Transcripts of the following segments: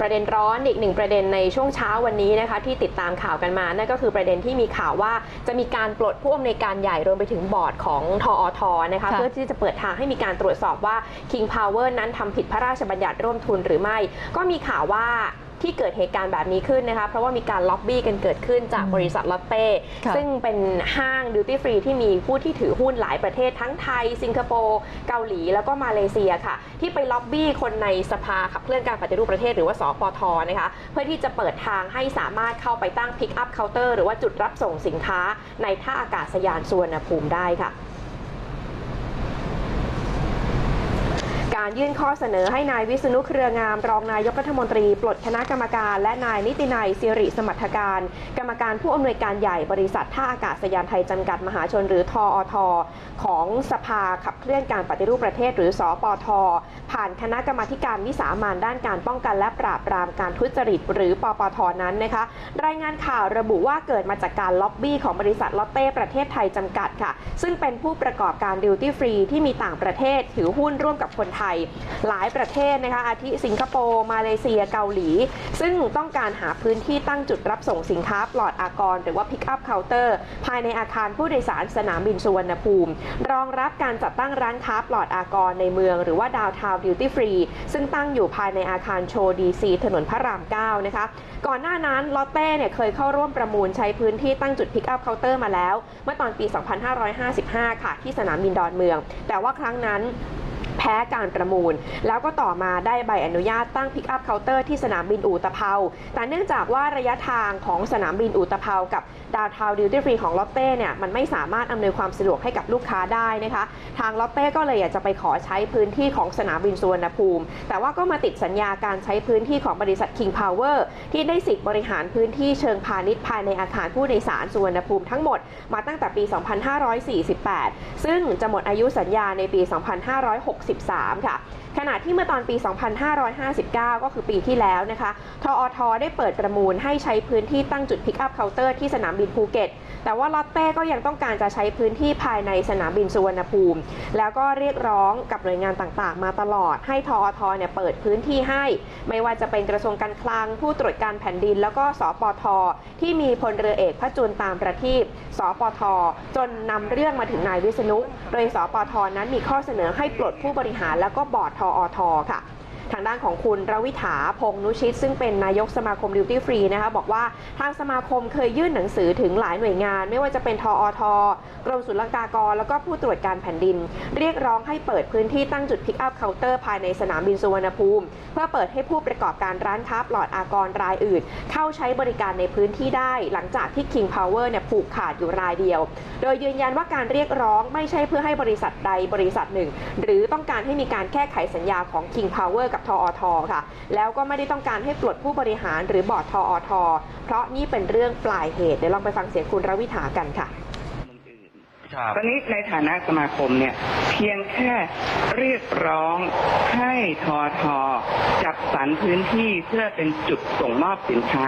ประเด็นร้อนอีกหนึ่งประเด็นในช่วงเช้าวันนี้นะคะที่ติดตามข่าวกันมา นั่นก็คือประเด็นที่มีข่าวว่าจะมีการปลดผู้อำนวยการใหญ่รวมไปถึงบอร์ดของทอทนะคะค่ะเพื่อที่จะเปิดทางให้มีการตรวจสอบว่า King Power นั้นทำผิดพระราชบัญญัติร่วมทุนหรือไม่ ก็มีข่าวว่า ที่เกิดเหตุการณ์แบบนี้ขึ้นนะคะ เพราะว่ามีการล็อบบี้กันเกิดขึ้นจากบริษัทลอตเต้ค่ะซึ่งเป็นห้างดิวตี้ฟรีที่มีผู้ที่ถือหุ้นหลายประเทศทั้งไทย สิงคโปร์เกาหลี แล้วก็มาเลเซียค่ะ ที่ไปล็อบบี้คนในสภาขับเคลื่อนการปฏิรูปประเทศหรือว่าสปทนะคะเพื่อที่จะเปิดทางให้สามารถเข้าไปตั้งพิกอัพเคาน์เตอร์หรือว่าจุดรับส่งสินค้าในท่าอากาศยานสุวรรณภูมิได้ค่ะ การยื่นข้อเสนอให้นายวิษณุเครืองาม รองนายกรัฐมนตรีปลดคณะกรรมการ และนายนิตินัยสิริสมรรถการ กรรมการผู้อำนวยการใหญ่บริษัทท่าอากาศยานไทยจำกัดมหาชนหรือทออทของสภาขับเคลื่อนการปฏิรูปประเทศหรือสอปท ผ่านคณะกรรมาการวิสามันด้านการป้องกันและปราบปรามการทุจริต หรือปปทนั้นนะคะ รายงานข่าวระบุว่าเกิดมาจากการล็อบบี้ของบริษัทลอตเต้ประเทศไทยจำกัดค่ะ ซึ่งเป็นผู้ประกอบการดิวตี้ฟรีที่มีต่างประเทศถือหุ้นร่วมกับคนไทยหลายประเทศนะคะอาทิสิงคโปร์ มาเลเซียเกาหลี ซึ่งต้องการหาพื้นที่ตั้งจุดรับส่งสินค้าปลอดอากร หรือว่า Pick up Counter ภายในอาคารผู้โดยสารสนามบินสุวรรณภูมิ รองรับการจัดตั้งร้านค้าปลอดอากรในเมือง หรือว่าดาวทาวดิวตี้ฟรีซึ่งตั้งอยู่ภายในอาคารโชว์ดีซีถนนพระราม 9 นะคะ ก่อนหน้านั้นลอตเต้เนี่ยเคยเข้าร่วมประมูลใช้พื้นที่ตั้งจุด Pick up Counter มาแล้ว เมื่อตอนปี 2555 ค่ะ ที่สนามบินดอนเมือง แต่ว่าครั้งนั้น แพ้การประมูล แล้วก็ต่อมาได้ใบอนุญาตตั้งพิกอัพเคาน์เตอร์ที่สนามบินอูตะเภา แต่เนื่องจากว่าระยะทางของสนามบินอูตะเภากับดาวทาวดิวตี้ฟรีของลอตเต้เนี่ยมันไม่สามารถอำนวยความสะดวกให้กับลูกค้าได้นะคะทางลอตเต้ก็เลยอยากจะไปขอใช้พื้นที่ของสนามบินสุวรรณภูมิ แต่ว่าก็มาติดสัญญาการใช้พื้นที่ของบริษัท King Power ที่ได้สิทธิ์บริหารพื้นที่เชิงพาณิชย์ภายในอาคารผู้โดยสารสุวรรณภูมิทั้งหมดมาตั้งแต่ปี 2548 ซึ่งจะหมดอายุสัญญาในปี 256 13 ค่ะ ขณะที่เมื่อตอนปี 2559 ก็คือปีที่แล้วนะคะ ทอทได้เปิดประมูลให้ใช้พื้นที่ตั้งจุดพิกอัพเคาน์เตอร์ที่สนามบินภูเก็ต แต่ว่าลอตเต้ก็ยังต้องการจะใช้พื้นที่ภายในสนามบินสุวรรณภูมิ แล้วก็เรียกร้องกับหน่วยงานต่างๆ มาตลอด ให้ทอทเนี่ยเปิดพื้นที่ให้ ไม่ว่าจะเป็นกระทรวงการคลัง ผู้ตรวจการแผ่นดิน แล้วก็สปท ที่มีพลเรือเอกพระจุลตามประทีปสปท จนนำเรื่องมาถึงนายวิษณุ โดยสปทนั้นมีข้อเสนอให้ปลดผู้บริหารแล้วก็บอร์ดทอทค่ะ ทางด้านของคุณรวิถาพงษ์นุชิต ซึ่งเป็นนายกสมาคมดิวตี้ฟรีนะคะบอกว่าทางสมาคมเคยยื่นหนังสือถึงหลายหน่วยงาน ไม่ว่าจะเป็นทอทกรมศุลกากร แล้วก็ผู้ตรวจการแผ่นดิน เรียกร้องให้เปิดพื้นที่ตั้งจุดพิกอัพเคาน์เตอร์ภายในสนามบินสุวรรณภูมิ เพื่อเปิดให้ผู้ประกอบการร้านค้าปลอดอากรรายอื่น เข้าใช้บริการในพื้นที่ได้ หลังจากที่ King Power เนี่ยผูกขาดอยู่รายเดียว โดยยืนยันว่าการเรียกร้องไม่ใช่เพื่อให้บริษัทใดบริษัทหนึ่ง หรือต้องการให้มีการแก้ไขสัญญาของ King Power กับทออทค่ะ แล้วก็ไม่ได้ต้องการให้ปลดผู้บริหารหรือบอร์ดทออทเพราะนี่เป็นเรื่องปลายเหตุเดี๋ยวลองไปฟังเสียงคุณรวิถากันค่ะ ตอนนี้ในฐานะสมาคมเนี่ยเพียงแค่เรียกร้องให้ทอทอจัดสรรพื้นที่เพื่อเป็นจุดส่งมอบสินค้า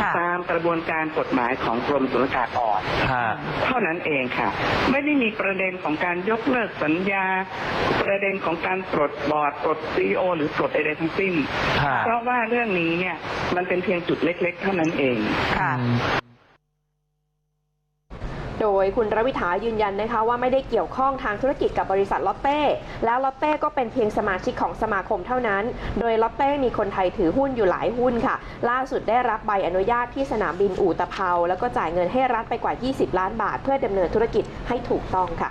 ค่ะตามกระบวนการกฎหมายของกรมศุลกากรฮะเท่านั้นเองค่ะ ไม่ได้มีประเด็นของการยกเลิกสัญญา ประเด็นของการปลดบอร์ดปลดซีอหรือปลดใดๆทั้งสิ้นฮะเพราะว่าเรื่องนี้เนี่ยมันเป็นเพียงจุดเล็ก ๆ เท่านั้นเองค่ะ โดยคุณรวิถายืนยันนะคะว่าไม่ได้เกี่ยวข้องทางธุรกิจกับบริษัทลอตเต้ แล้วลอตเต้ก็เป็นเพียงสมาชิกของสมาคมเท่านั้น โดยลอตเต้มีคนไทยถือหุ้นอยู่หลายหุ้นค่ะ ล่าสุดได้รับใบอนุญาตที่สนามบินอู่ตะเภาแล้วก็จ่ายเงินให้รัฐไปกว่า 20 ล้านบาท เพื่อดำเนินธุรกิจให้ถูกต้องค่ะ